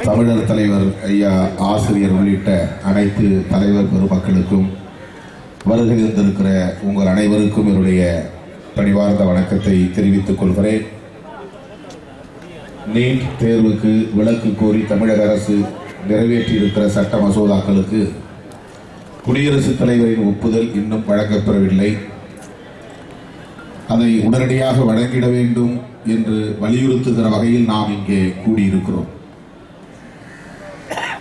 தமிழர் தலைவர் ஐயா ஆசிரியர் உள்ளிட்ட அனைத்து தலைவர் பெருமக்களுக்கும் வருகை இருந்திருக்கிற உங்கள் அனைவருக்கும் என்னுடைய பணிவார்ந்த வணக்கத்தை தெரிவித்துக் கொள்கிறேன். நீட் தேர்வுக்கு விலக்கு கோரி தமிழக அரசு நிறைவேற்றியிருக்கிற சட்ட மசோதாக்களுக்கு குடியரசுத் தலைவரின் ஒப்புதல் இன்னும் வழங்கப்பெறவில்லை. அதை உடனடியாக வழங்கிட வேண்டும் என்று வலியுறுத்துகிற வகையில் நாம் இங்கே கூடியிருக்கிறோம்.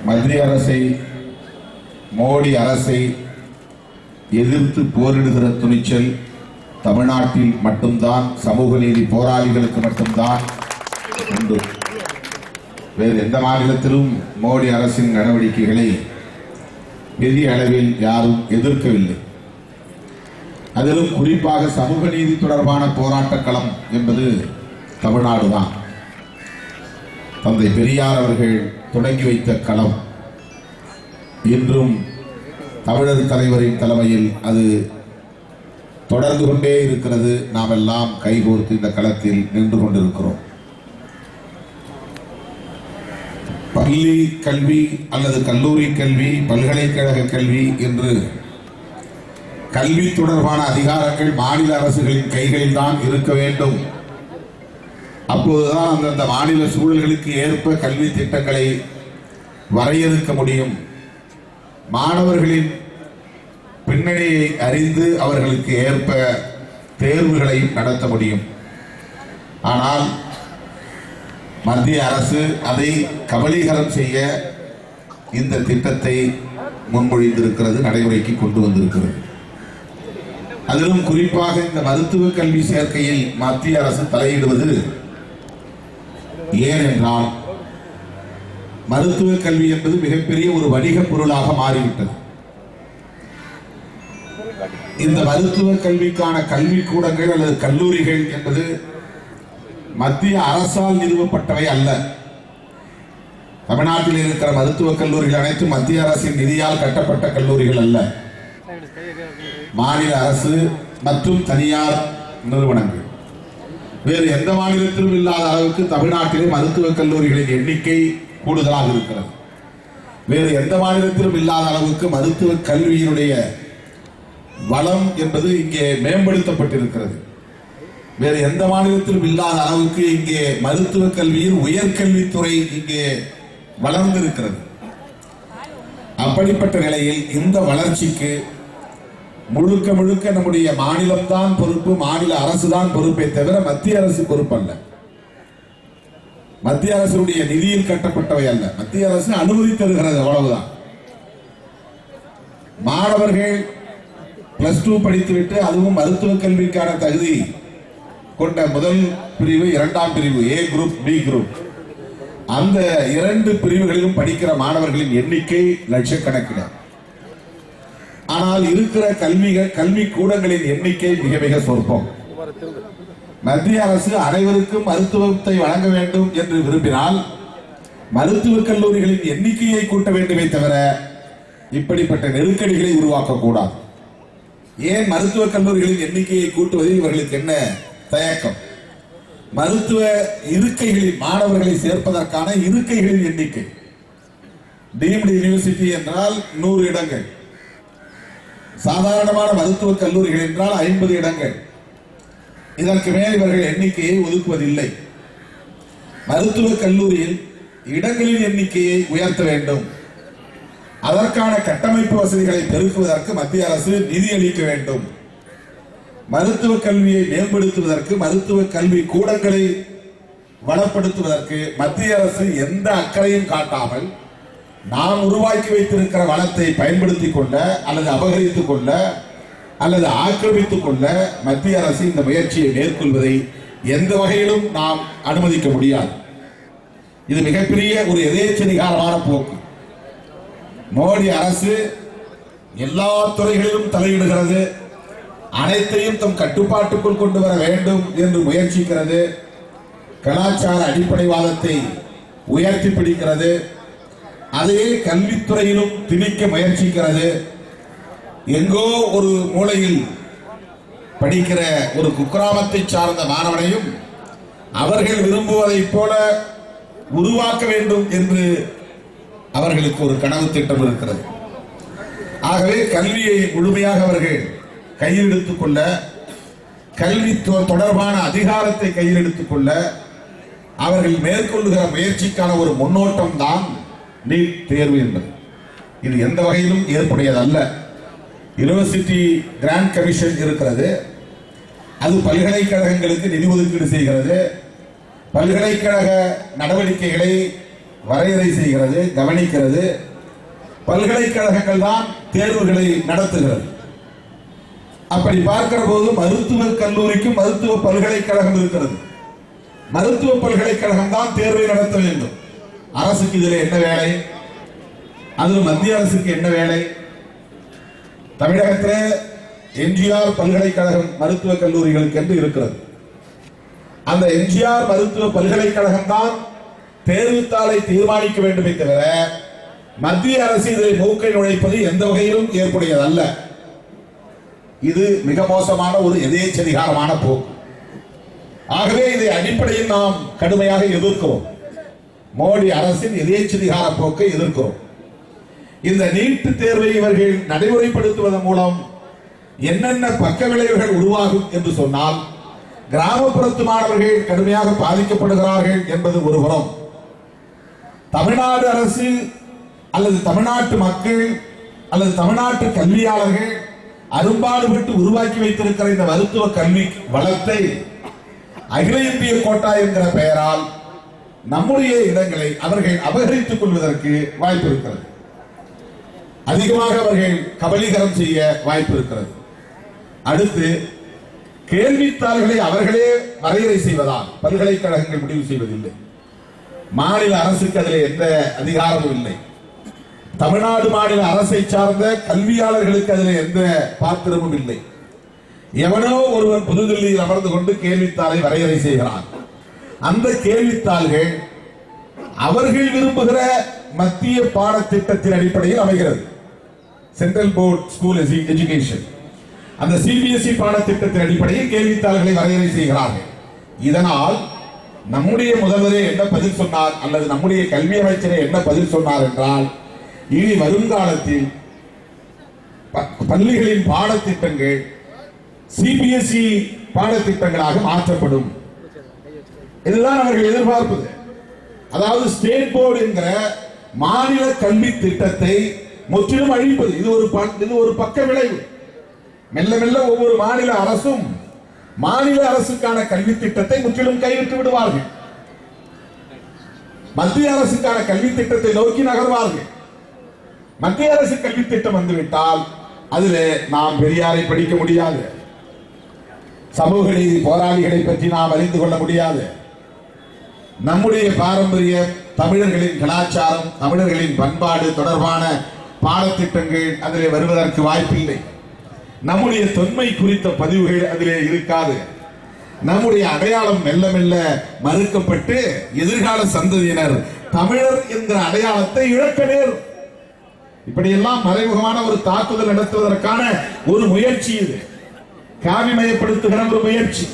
மத்திய அரசை மோடி அரசை எதிர்த்து போரிடுகிற துணிச்சல் தமிழ்நாட்டில் மட்டும்தான் சமூக நீதி போராளிகளுக்கு மட்டும்தான் உண்டு. வேறு எந்த மாநிலத்திலும் மோடி அரசின் நடவடிக்கைகளை பெரிய அளவில் யாரும் எதிர்க்கவில்லை. அதிலும் குறிப்பாக சமூக நீதி தொடர்பான போராட்டக்களம் என்பது தமிழ்நாடுதான். தந்தை பெரியார் அவர்கள் தொடங்கி வைத்த களம். இன்றும் தமிழர் தலைவரின் தலைமையில் அது தொடர்ந்து கொண்டே இருக்கிறது. நாம் எல்லாம் கைகோர்த்து இந்த களத்தில் நின்று கொண்டிருக்கிறோம். பள்ளி கல்வி அல்லது கல்லூரி கல்வி பல்கலைக்கழக கல்வி என்று கல்வி தொடர்பான அதிகாரங்கள் மாநில அரசுகளின் கைகளில் தான் இருக்க வேண்டும். அப்போதுதான் அந்தந்த மாநில சூழல்களுக்கு ஏற்ப கல்வி திட்டங்களை வரையறுக்க முடியும். மாணவர்களின் பின்னணியை அறிந்து அவர்களுக்கு ஏற்ப தேர்வுகளை நடத்த முடியும். ஆனால் மத்திய அரசு அதை கபலீகரம் செய்ய இந்த திட்டத்தை முன்மொழிந்திருக்கிறது நடைமுறைக்கு கொண்டு வந்திருக்கிறது. அதிலும் குறிப்பாக இந்த மருத்துவ கல்வி சேர்க்கையில் மத்திய அரசு தலையிடுவது ஏனென்றால் மருத்துவ கல்வி என்பது மிகப்பெரிய ஒரு வணிக பொருளாக மாறிவிட்டது. இந்த மருத்துவ கல்விக்கான கல்வி கூடங்கள் அல்லது கல்லூரிகள் என்பது மத்திய அரசால் நிறுவப்பட்டவை அல்ல. தமிழ்நாட்டில் இருக்கிற மருத்துவக் கல்லூரிகள் அனைத்தும் மத்திய அரசின் நிதியால் கட்டப்பட்ட கல்லூரிகள் அல்ல. மாநில அரசு மற்றும் தனியார் நிறுவனங்கள். வேறு எந்த மாநிலத்திலும் இல்லாத அளவுக்கு தமிழ்நாட்டிலே மருத்துவக் கல்லூரிகளின் எண்ணிக்கை கூடுதலாக இருக்கிறது. வேறு எந்த மாநிலத்திலும் இல்லாத அளவுக்கு மருத்துவ கல்வியினுடைய வளம் என்பது இங்கே மேம்படுத்தப்பட்டிருக்கிறது. வேறு எந்த மாநிலத்திலும் இல்லாத அளவுக்கு இங்கே மருத்துவ கல்வியில் உயர்கல்வித்துறை இங்கே வளர்ந்திருக்கிறது. அப்படிப்பட்ட நிலையில் இந்த வளர்ச்சிக்கு முழுக்க முழுக்க நம்முடைய மாநிலம்தான் பொறுப்பு மாநில அரசு தான் பொறுப்பை தவிர மத்திய அரசு பொறுப்பல்ல. மத்திய அரசுடைய நிதியில் கட்டப்பட்டவை அல்ல. மத்திய அரசு அனுமதி தருகிறது அவ்வளவுதான். மாணவர்கள் பிளஸ் டூ படித்துவிட்டு அதுவும் மருத்துவ கல்விக்கான தகுதி கொண்ட முதல் பிரிவு இரண்டாம் பிரிவு ஏ குரூப் பி குரூப் அந்த இரண்டு பிரிவுகளிலும் படிக்கிற மாணவர்களின் எண்ணிக்கை லட்சக்கணக்கில். ஆனால் இருக்கிற கல்விகள் கல்வி கூடங்களின் எண்ணிக்கை மிக மிக சொற்பம். மத்திய அரசு அனைவருக்கும் மருத்துவத்தை வழங்க வேண்டும் என்று விரும்பினால் மருத்துவக் கல்லூரிகளின் எண்ணிக்கையை கூட்ட வேண்டுமே தவிர இப்படிப்பட்ட நெருக்கடிகளை உருவாக்கக்கூடாது. ஏன் மருத்துவக் கல்லூரிகளின் எண்ணிக்கையை கூட்டுவதில் இவர்களுக்கு என்ன தயக்கம்? மருத்துவ இருக்கைகளில் மாணவர்களை சேர்ப்பதற்கான இருக்கைகளின் எண்ணிக்கை. டீம்டு யூனிவர்சிட்டி என்றால் நூறு இடங்கள். சாதாரணமான மருத்துவக் கல்லூரிகள் என்றால் ஐம்பது இடங்கள். இதற்கு மேல் இவர்கள் எண்ணிக்கையை ஒதுக்குவதில்லை. மருத்துவக் கல்லூரியில் இடங்களின் எண்ணிக்கையை உயர்த்த வேண்டும். அதற்கான கட்டமைப்பு வசதிகளை பெருக்குவதற்கு மத்திய அரசு நிதி அளிக்க வேண்டும். மருத்துவ கல்வியை மேம்படுத்துவதற்கு மருத்துவ கல்வி கூடங்களை வளப்படுத்துவதற்கு மத்திய அரசு எந்த அக்கறையும் காட்டாமல் நாம் உருவாக்கி வைத்திருக்கிற வளத்தை பயன்படுத்தி கொள்ள அல்லது அபகரித்துக் கொள்ள அல்லது ஆக்கிரமித்துக் கொள்ள மத்திய அரசு இந்த முயற்சியை மேற்கொள்வதை எந்த வகையிலும் நாம் அனுமதிக்க முடியாது. இது மிகப்பெரிய ஒரு எதேச்சதிகாரமான போக்கு. மோடி அரசு எல்லா துறைகளிலும் தலையிடுகிறது. அனைத்தையும் தம் கட்டுப்பாட்டுக்குள் கொண்டு வர வேண்டும் என்று முயற்சிக்கிறது. கலாச்சார அடிப்படைவாதத்தை உயர்த்தி பிடிக்கிறது. அதே கல்வித்துறையிலும் திணிக்க முயற்சிக்கிறது. எங்கோ ஒரு மூலையில் படிக்கிற ஒரு குக்கிராமத்தை சார்ந்த மாணவனையும் அவர்கள் விரும்புவதைப் போல உருவாக்க வேண்டும் என்று அவர்களுக்கு ஒரு கனவு திட்டம் இருக்கிறது. ஆகவே கல்வியை முழுமையாக அவர்கள் கையில் எடுத்துக்கொள்ள கல்வி தொ- தொடர்பான அதிகாரத்தை கையில் எடுத்துக்கொள்ள அவர்கள் மேற்கொள்ளுகிற முயற்சிக்கான ஒரு முன்னோட்டம் தான் நீட் தேர்வு என்பது. இது எந்த வகையிலும் ஏற்புடையதல்ல. யுனிவர்சிட்டி கிராண்ட் கமிஷன் இருக்கிறது. அது பல்கலைக்கழகங்களுக்கு நிதி ஒதுக்கீடு செய்கிறது. பல்கலைக்கழக நடவடிக்கைகளை வரையறை செய்கிறது கவனிக்கிறது. பல்கலைக்கழகங்கள் தான் தேர்வுகளை நடத்துகிறது. அப்படி பார்க்கிற போது மருத்துவக் கல்லூரிக்கும் மருத்துவ பல்கலைக்கழகம் இருக்கிறது. மருத்துவ பல்கலைக்கழகம் தான் தேர்வை நடத்த வேண்டும். அரசுக்கு இதில் என்ன வேலை? அதில் மத்திய அரசுக்கு என்ன வேலை? தமிழகத்தில் எம்ஜிஆர் பல்கலைக்கழகம் மருத்துவக் கல்லூரிகளுக்கு என்று இருக்கிறது. அந்த எம்ஜிஆர் மருத்துவ பல்கலைக்கழகம் தான் தேர்வுத்தாளை தீர்மானிக்க வேண்டுமே தவிர மத்திய அரசு இதை மூக்கை நுழைப்பது எந்த வகையிலும் ஏற்புடையதல்ல. இது மிக மோசமான ஒரு எதேச்சதிகாரமான போக்கு. ஆகவே இதை அடிப்படையில் நாம் கடுமையாக எதிர்க்கிறோம். மோடி அரசின் எதேச்சதிகார போக்கை எதிர்க்கிறோம். இந்த நீட்டு தேர்வை இவர்கள் நடைமுறைப்படுத்துவதன் மூலம் என்னென்ன பக்க விளைவுகள் உருவாகும் என்று சொன்னால் கிராமப்புறத்து மாணவர்கள் கடுமையாக பாதிக்கப்படுகிறார்கள் என்பது ஒரு தமிழ்நாடு அரசு அல்லது தமிழ்நாட்டு மக்கள் அல்லது தமிழ்நாட்டு கல்வியாளர்கள் அரும்பாடுபட்டு உருவாக்கி வைத்திருக்கிற இந்த மருத்துவ கல்வி வளத்தை அகில இந்திய கோட்டா என்கிற பெயரால் நம்முடைய இடங்களை அவர்கள் அபகரித்துக் கொள்வதற்கு வாய்ப்பு இருக்கிறது. அதிகமாக அவர்கள் கபலீகரம் செய்ய வாய்ப்பு இருக்கிறது. அடுத்து கேள்வித்தாள்களை அவர்களே வரையறை செய்வதால் பல்கலைக்கழகங்கள் முடிவு செய்வதில்லை. மாநில அரசுக்கு அதில் எந்த அதிகாரமும் இல்லை. தமிழ்நாடு மாநில அரசை சார்ந்த கல்வியாளர்களுக்கு அதில் எந்த பாத்திரமும் இல்லை. எவனோ ஒருவன் புதுதில்லியில் அமர்ந்து கொண்டு கேள்வித்தாளை வரையறை செய்கிறான். அந்த கேள்வித்தாள்கள் அவர்கள் விரும்புகிற மத்திய பாடத்திட்டத்தின் அடிப்படையில் அமைகிறது. சென்ட்ரல் போர்ட் ஸ்கூல் எஜுகேஷன் அந்த சிபிஎஸ்இ பாடத்திட்டத்தின் அடிப்படையில் கேள்வித்தாள்களை வரையறை செய்கிறார்கள். இதனால் நம்முடைய முதல்வரே என்ன பதில் சொன்னார் அல்லது நம்முடைய கல்வி அமைச்சரே என்ன பதில் சொன்னார் என்றால் இனி வருங்காலத்தில் ப- பள்ளிகளின் பாடத்திட்டங்கள் சிபிஎஸ்இ பாடத்திட்டங்களாக மாற்றப்படும். இதுதான் அவர்கள் எதிர்பார்ப்பது. அதாவது ஸ்டேட் போர்டு என்கிற மாநில கல்வி திட்டத்தை முற்றிலும் அழிப்பது. இது ஒரு இது ஒரு பக்க விளைவு. மெல்ல மெல்ல ஒவ்வொரு மாநில அரசும் மாநில அரசுக்கான கல்வி திட்டத்தை முற்றிலும் கைவிட்டு விடுவார்கள். மத்திய அரசுக்கான கல்வி திட்டத்தை நோக்கி நகர்வார்கள். மத்திய அரசு கல்வி திட்டம் வந்துவிட்டால் அதில் நாம் பெரியாரை படிக்க முடியாது. சமூக நீதி போராளிகளை பற்றி நாம் அறிந்து கொள்ள முடியாது. நம்முடைய பாரம்பரிய தமிழர்களின் கலாச்சாரம் தமிழர்களின் பண்பாடு தொடர்பான பாடத்திட்டங்கள் அதிலே வருவதற்கு வாய்ப்பில்லை. நம்முடைய தொன்மை குறித்த பதிவுகள் அதிலே இருக்காது. நம்முடைய அடையாளம் மெல்ல மெல்ல மறுக்கப்பட்டு எதிர்கால சந்ததியினர் தமிழர் என்கிற அடையாளத்தை இழக்க நேரும். இப்படியெல்லாம் மறைமுகமான ஒரு தாக்குதல் நடத்துவதற்கான ஒரு முயற்சி இது. காவிமயப்படுத்துகிற ஒரு முயற்சி.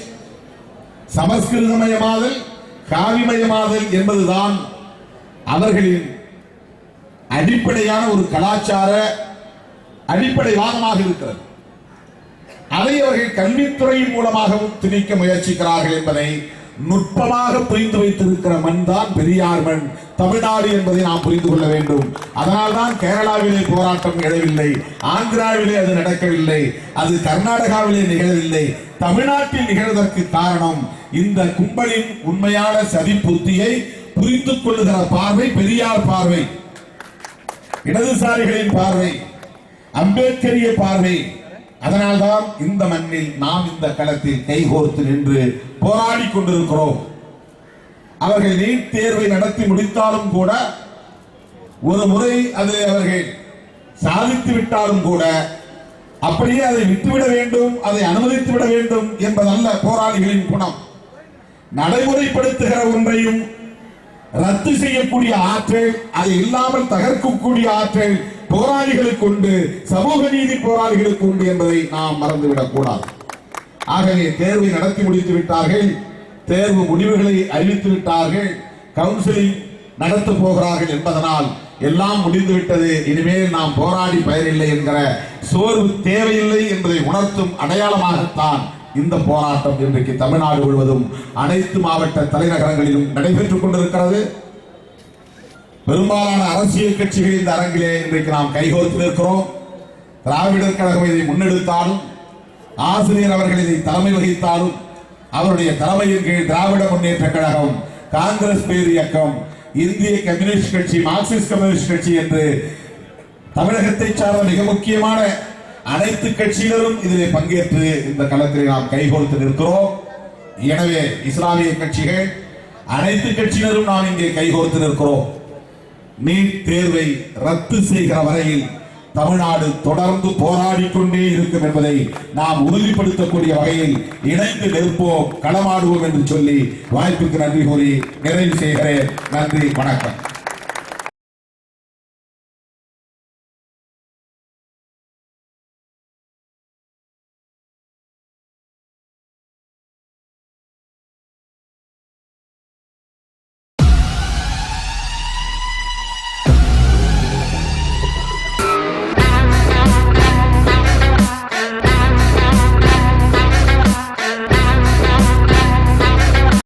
சமஸ்கிருதமயமாதல் காவிமயமாதல் என்பதுதான் அவர்களின் அடிப்படையான ஒரு கலாச்சார அடிப்படை வாதமாக இருக்கிறது. அதை அவர்கள் கல்வித்துறையின் மூலமாகவும் திணிக்க முயற்சிக்கிறார்கள் என்பதை நுட்பமாக புரிந்து வைத்திருக்கிற மண் தான் பெரியார் மண். தமிழ்நாடு என்பதை நாம் புரிந்து கொள்ள வேண்டும். அதனால்தான் கேரளாவிலே போராட்டம் எழவில்லை. ஆந்திராவிலே அது நடக்கவில்லை. அது கர்நாடகாவிலே நிகழவில்லை. தமிழ்நாட்டில் நிகழ்வதற்கு காரணம் இந்த கும்பலின் உண்மையான சதி புத்தியை புரிந்து கொள்ளுகிற பார்வை பெரியார் பார்வை. இடதுசாரிகளின் பார்வை. அம்பேத்கரிய பார்வை. அதனால்தான் இந்த மண்ணில் நாம் இந்த களத்தில் கைகோர்த்து நின்று போராடி கொண்டிருக்கிறோம். அவர்கள் நீட் தேர்வை நடத்தி முடித்தாலும் கூட ஒரு முறை அது அவர்கள் சாதித்து விட்டாலும் கூட அப்படியே அதை விட்டுவிட வேண்டும் அதை அனுமதித்து விட வேண்டும் என்பதல்ல போராளிகளின் குணம். நடைமுறைப்படுத்துகிற ஒன்றையும் ரத்து செய்யக்கூடிய ஆற்றல் அது இல்லாமல் தகர்க்கக்கூடிய ஆற்றல் போராளிகளுக்கு உண்டு சமூக நீதி போராளிகளுக்கு உண்டு என்பதை நாம் மறந்துவிடக் கூடாது. ஆகவே தேர்வை நடத்தி முடித்து விட்டார்கள் தேர்வு முடிவுகளை அறிவித்து விட்டார்கள் கவுன்சிலிங் நடத்த போகிறார்கள் என்பதனால் எல்லாம் முடிந்துவிட்டது இனிமேல் நாம் போராடி பயனில்லை என்கிற சோர்வு தேவையில்லை என்பதை உணர்த்தும் அடையாளமாகத்தான் இந்த போராட்டம் இன்றைக்கு தமிழ்நாடு முழுவதும் அனைத்து மாவட்ட தலைநகரங்களிலும் நடைபெற்றுக் கொண்டிருக்கிறது. பெரும்பாலான அரசியல் கட்சிகள் இந்த அரங்கிலே இன்றைக்கு நாம் கைகோர்த்து நிற்கிறோம். திராவிடர் கழகம் இதை முன்னெடுத்தாலும் ஆசிரியர் அவர்கள் இதை தலைமை வகித்தாலும் அவருடைய தலைமையின் கீழ் திராவிட முன்னேற்ற கழகம் காங்கிரஸ் பேர் இயக்கம் இந்திய கம்யூனிஸ்ட் கட்சி மார்க்சிஸ்ட் கம்யூனிஸ்ட் கட்சி என்று தமிழகத்தை சார்ந்த மிக முக்கியமான அனைத்து கட்சியினரும் இதிலே பங்கேற்று இந்த களத்தில் நாம் கைகோர்த்து நிற்கிறோம். எனவே இஸ்லாமிய கட்சிகள் அனைத்து கட்சியினரும் நாம் இங்கே கைகோர்த்து நிற்கிறோம். நீட் தேர்வை ரத்து செய்கிற வரையில் தமிழ்நாடு தொடர்ந்து போராடிக்கொண்டே இருக்கும் என்பதை நாம் உறுதிப்படுத்தக்கூடிய வகையில் இணைந்து நிற்போம் களமாடுவோம் என்று சொல்லி வாய்ப்புக்கு நன்றி கூறி நிறைவு செய்கிறேன். நன்றி வணக்கம்.